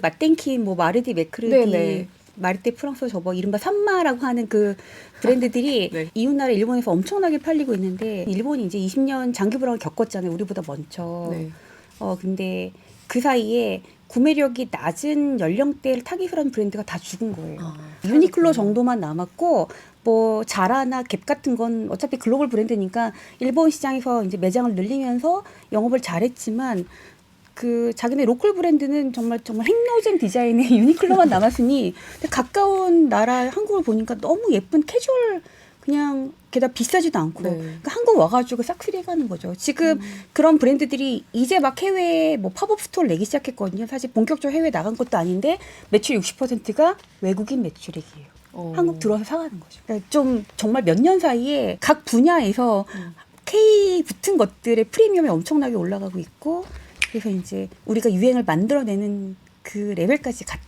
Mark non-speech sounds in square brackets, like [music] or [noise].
마땡킨, 뭐 마르디 메크르디, 네네. 마르테 프랑스 저거 이른바 산마라고 하는 그 브랜드들이 [laughs] 네. 이웃나라 일본에서 엄청나게 팔리고 있는데 일본이 이제 20년 장기 불황을 겪었잖아요. 우리보다 먼저. 네. 어 근데 그 사이에 구매력이 낮은 연령대를 타깃으로 한 브랜드가 다 죽은 거예요. 아, 유니클로 정도만 남았고 뭐 자라나 갭 같은 건 어차피 글로벌 브랜드니까 일본 시장에서 이제 매장을 늘리면서 영업을 잘했지만 그 자기네 로컬 브랜드는 정말 정말 핵노잼 디자인의 [laughs] 유니클로만 남았으니 근데 가까운 나라 한국을 보니까 너무 예쁜 캐주얼 그냥 게다가 비싸지도 않고 네. 그러니까 한국 와가지고 싹쓸이 가는 거죠. 지금 그런 브랜드들이 이제 막 해외에 뭐 팝업 스토어를 내기 시작했거든요. 사실 본격적으로 해외 나간 것도 아닌데 매출 60%가 외국인 매출액이에요. 어. 한국 들어와서 사가는 거죠. 그러니까 좀 정말 몇 년 사이에 각 분야에서 음. K 붙은 것들의 프리미엄이 엄청나게 올라가고 있고 그래서 이제 우리가 유행을 만들어내는 그 레벨까지 갔다.